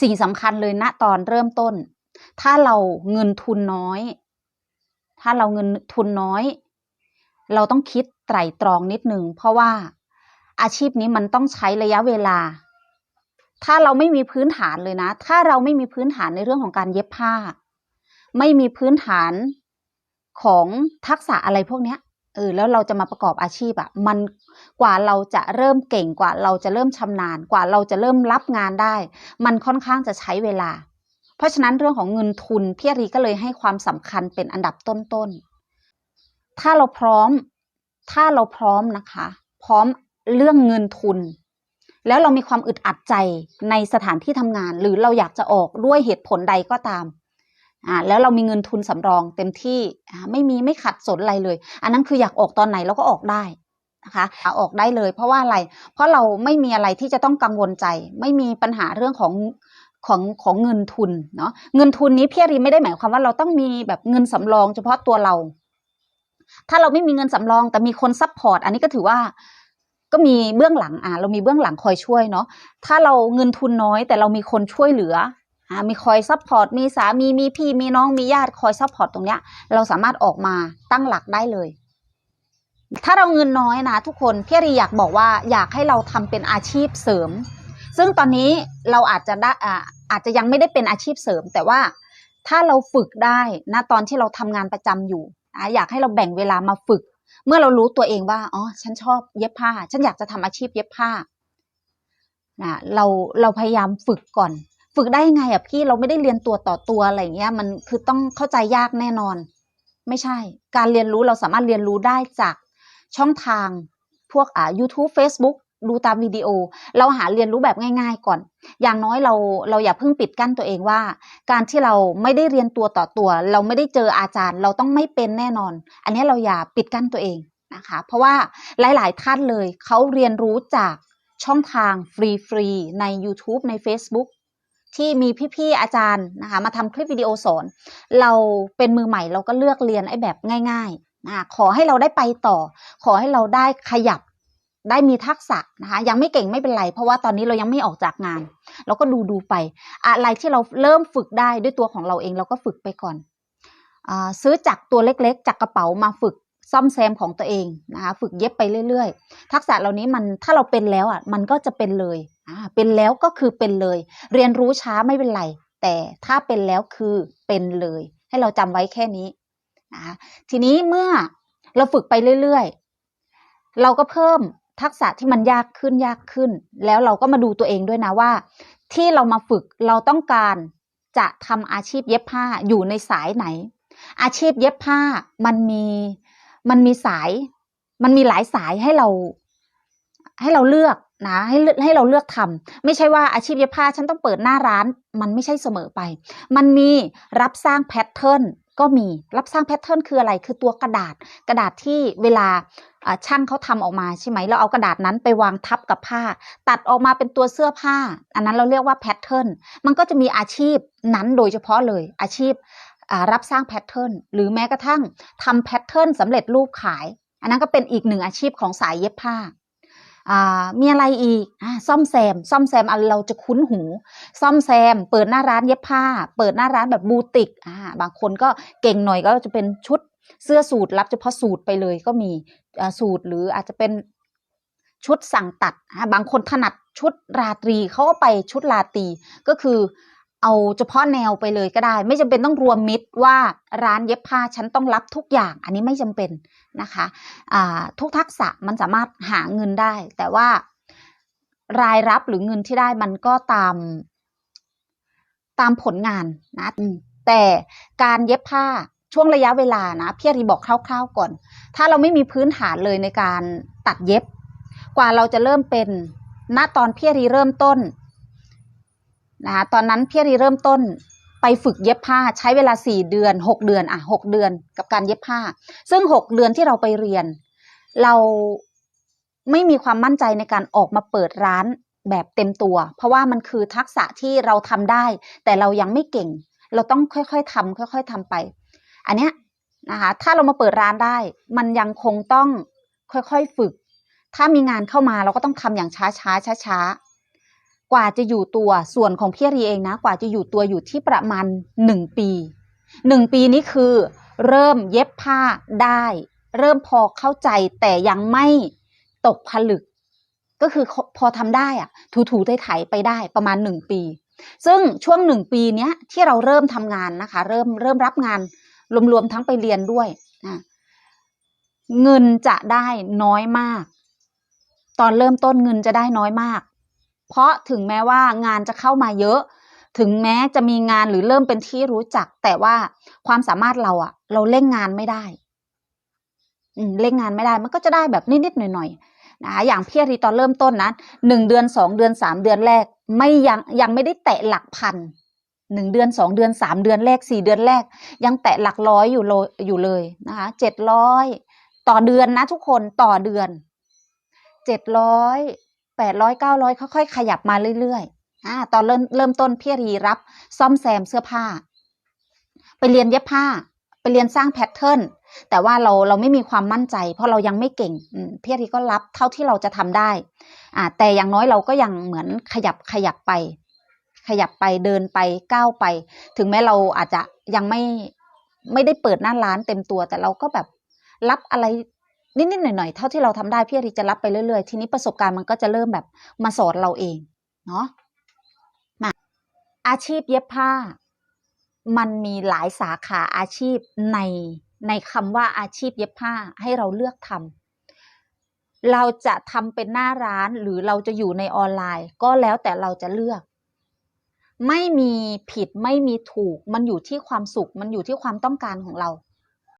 สิ่งสำคัญเลยณตอนเริ่มต้น ถ้าเราเงินทุนน้อย ถ้าเราเงินทุนน้อย เราต้องคิดไตรตรองนิดนึงเพราะว่าอาชีพนี้มันต้องใช้ระยะเวลา ถ้าเราไม่มีพื้นฐานเลยนะ ถ้าเราไม่มีพื้นฐานในเรื่องของการเย็บผ้า ไม่มีพื้นฐานของทักษะอะไรพวกเนี้ย เออแล้วเราจะมาประกอบอาชีพอะมันกว่าเราจะเริ่มเก่งกว่า เราจะเริ่มชำนาญกว่าเราจะเริ่มรับงานได้ มันค่อนข้างจะใช้เวลา เพราะฉะนั้นเรื่องของเงินทุนพี่รีก็เลยให้ความสำคัญเป็นอันดับต้นๆถ้าเราพร้อม ถ้าเราพร้อมนะคะ พร้อมเรื่องเงินทุน แล้วเรามีความอึดอัดใจในสถานที่ทำงาน หรือเราอยากจะออกด้วยเหตุผลใดก็ตาม อ่าแล้วเรามีเงินทุนสำรองเต็มที่อ่าไม่มีไม่ขัดสนอะไรเลย อันนั้นคืออยากออกตอนไหนเราก็ออกได้นะคะออกได้เลย เพราะว่าอะไร เพราะเราไม่มีอะไรที่จะต้องกังวลใจ ไม่มีปัญหาเรื่องของของของเงินทุนเนาะเงินทุนนี้พี่รีไม่ได้หมายความว่าเราต้องมีแบบเงินสำรอง เฉพาะตัวเรา ถ้าเราไม่มีเงินสำรองแต่มีคนซัพพอร์ตอันนี้ก็ถือว่าก็มีเบื้องหลังอ่าเรามีเบื้องหลังคอยช่วยเนาะถ้าเราเงินทุนน้อย แต่เรามีคนช่วยเหลือ มีคอยซัพพอร์ตมีสามีมีพี่มีน้องมีญาติคอยซัพพอร์ตตรงเนี้ย เราสามารถออกมาตั้งหลักได้เลย ถ้าเราเงินน้อยนะ ทุกคนพี่รีอยากบอกว่าอยากให้เราทำเป็นอาชีพเสริม ซึ่งตอนนี้เราอาจจะได้อ่าอาจจะยังไม่ได้เป็นอาชีพเสริม แต่ว่าถ้าเราฝึกได้นะตอนที่เราทำงานประจำอยู่นะอยากให้เราแบ่งเวลามาฝึก เมื่อเรารู้ตัวเองว่าอ๋อฉันชอบเย็บผ้า ฉันอยากจะทำอาชีพเย็บผ้านะเราเราพยายามฝึกก่อน ฝึกได้ยังไงอะพี่เราไม่ได้เรียนตัวต่อตัวอะไรเงี้ย มันคือต้องเข้าใจยากแน่นอน ไม่ใช่ การเรียนรู้เราสามารถเรียนรู้ได้จากช่องทางพวกอ่า YouTube Facebook ดูตามวิดีโอ เราหาเรียนรู้แบบง่าย ๆ ก่อน อย่างน้อยเราเราอย่าเพิ่งปิดกั้นตัวเองว่า การที่เราไม่ได้เรียนตัวต่อตัว เราไม่ได้เจออาจารย์ เราต้องไม่เป็นแน่นอน อันนี้เราอย่าปิดกั้นตัวเองนะคะ เพราะว่าหลาย ๆ ท่านเลยเขาเรียนรู้จากช่องทางฟรีๆใน YouTube ใน Facebook ที่มีพี่ๆอาจารย์นะคะมาทำคลิปวิดีโอสอน เราเป็นมือใหม่เราก็เลือกเรียนไอ้แบบง่ายๆนะขอให้เราได้ไปต่อ ขอให้เราได้ขยับได้มีทักษะนะคะยังไม่เก่งไม่เป็นไร เพราะว่าตอนนี้เรายังไม่ออกจากงาน เราก็ดูดูไป อะไรที่เราเริ่มฝึกได้ด้วยตัวของเราเองเราก็ฝึกไปก่อนอซื้อจักรตัวเล็กๆ จากกระเป๋ามาฝึกซ่อมแซมของตัวเองนะคะฝึกเย็บไปเรื่อยๆ ทักษะเหล่านี้มันถ้าเราเป็นแล้วอะมันก็จะเป็นเลย เป็นแล้วก็คือเป็นเลย เรียนรู้ช้าไม่เป็นไร แต่ถ้าเป็นแล้วคือเป็นเลย ให้เราจำไว้แค่นี้นะทีนี้เมื่อเราฝึกไปเรื่อยๆ เราก็เพิ่มทักษะที่มันยากขึ้นยากขึ้น แล้วเราก็มาดูตัวเองด้วยนะว่า ที่เรามาฝึกเราต้องการจะทำอาชีพเย็บผ้าอยู่ในสายไหน อาชีพเย็บผ้ามันมีมันมีสาย มันมีหลายสายให้เรา ให้เราเลือกนะให้ให้เราเลือกทำไม่ใช่ว่าอาชีพเย็บผ้าฉันต้องเปิดหน้าร้าน มันไม่ใช่เสมอไป มันมีรับสร้างแพทเทิร์นก็มีรับสร้างแพทเทิร์นคืออะไร คือตัวกระดาษกระดาษที่เวลาช่างเขาทำออกมาใช่ไหมเราเอากระดาษนั้นไปวางทับกับผ้า ตัดออกมาเป็นตัวเสื้อผ้า อันนั้นเราเรียกว่าแพทเทิร์นมันก็จะมีอาชีพนั้นโดยเฉพาะเลยอาชีพรับสร้างแพทเทิร์นหรือแม้กระทั่งทำแพทเทิร์นสำเร็จรูปขาย อันนั้นก็เป็นอีกหนึ่งอาชีพของสายเย็บผ้า มีอะไรอีกอซ่อมแซม ซ่อมแซมอันเราจะคุ้นหู ซ่อมแซม เปิดหน้าร้านเย็บผ้า เปิดหน้าร้านแบบบูติกอ่าบางคนก็เก่งหน่อยก็จะเป็นชุดเสื้อสูตรับเฉพาะสูตรไปเลยก็มีสูตรหรืออาจจะเป็นชุดสั่งตัด บางคนถนัดชุดราตรีเขาก็ไปชุดราตรีก็คือ เอาเฉพาะแนวไปเลยก็ได้ ไม่จำเป็นต้องรวมมิตรว่าร้านเย็บผ้าฉันต้องรับทุกอย่าง อันนี้ไม่จำเป็นนะคะอ่าทุกทักษะมันสามารถหาเงินได้ แต่ว่ารายรับหรือเงินที่ได้มันก็ตามตามผลงานนะอืมแต่การเย็บผ้าช่วงระยะเวลานะพี่อารีบอกคร่าว ๆก่อน ถ้าเราไม่มีพื้นฐานเลยในการตัดเย็บ กว่าเราจะเริ่มเป็นณตอนพี่อารีเริ่มต้น นะคะตอนนั้นพี่รีเริ่มต้นไปฝึกเย็บผ้าใช้เวลาสี่เดือนหกเดือนอะหกเดือนกับการเย็บผ้า ซึ่งหกเดือนที่เราไปเรียน เราไม่มีความมั่นใจในการออกมาเปิดร้านแบบเต็มตัว เพราะว่ามันคือทักษะที่เราทำได้ แต่เรายังไม่เก่ง เราต้องค่อยๆทำค่อย ๆทำไป อันเนี้ยนะคะถ้าเรามาเปิดร้านได้ มันยังคงต้องค่อยๆฝึก ถ้ามีงานเข้ามาเราก็ต้องทำอย่างช้าๆช้าๆ กว่าจะอยู่ตัวส่วนของพี่รีเองนะ กว่าจะอยู่ตัวอยู่ที่ประมาณหนึ่งปีหนึ่งปีนี้คือ เริ่มเย็บผ้าได้ เริ่มพอเข้าใจแต่ยังไม่ตกผลึก ก็คือพอทำได้อะถูๆไถๆไปได้ประมาณหนึ่งปี ซึ่งช่วงหนึ่งปีเนี้ยที่เราเริ่มทำงานนะคะ เริ่มเริ่มรับงานรวมๆทั้งไปเรียนด้วยนะเงินจะได้น้อยมาก ตอนเริ่มต้นเงินจะได้น้อยมาก เพราะถึงแม้ว่างานจะเข้ามาเยอะ ถึงแม้จะมีงานหรือเริ่มเป็นที่รู้จัก แต่ว่าความสามารถเราอะเราเล่งงานไม่ได้อืเล่งงานไม่ได้มันก็จะได้แบบนิดๆหน่อยๆนะคะอย่างพี่รีตอนเริ่มต้นนะหนึ่งเดือนสองเดือนสามเดือนแรก ไม่ยังยังไม่ได้แตะหลักพันหนึ่งเดือนสองเดือนสามเดือนแรกสี่เดือนแรก ยังแตะหลักร้อยอยู่โลอยู่เลยนะคะเจ็ดร้อยต่อเดือนนะทุกคนต่อเดือนเจ็ดร้อย แปดร้อยเก้าร้อยค่อยๆขยับมาเรื่อยๆอ่าตอนเริ่มเริ่มต้นพี่รีรับ ซ่อมแซมเสื้อผ้า ไปเรียนเย็บผ้า ไปเรียนสร้างแพทเทิร์นแต่ว่าเราเราไม่มีความมั่นใจ เพราะเรายังไม่เก่งพี่รีก็รับเท่าที่เราจะทำได้อ่าแต่อย่างน้อยเราก็ยังเหมือนขยับขยับไป ขยับไปเดินไปก้าวไป ถึงแม้เราอาจจะยังไม่ไม่ได้เปิดหน้าร้านเต็มตัว แต่เราก็แบบรับอะไร นิดๆหน่อยๆเท่าที่เราทำได้พี่อรีจะรับไปเรื่อยๆ ทีนี้ประสบการณ์มันก็จะเริ่มแบบมาสอนเราเองเนาะมาอาชีพเย็บผ้า มันมีหลายสาขาอาชีพในในคำว่าอาชีพเย็บผ้าให้เราเลือกทำเราจะทำเป็นหน้าร้านหรือเราจะอยู่ในออนไลน์ ก็แล้วแต่เราจะเลือก ไม่มีผิดไม่มีถูก มันอยู่ที่ความสุข มันอยู่ที่ความต้องการของเรา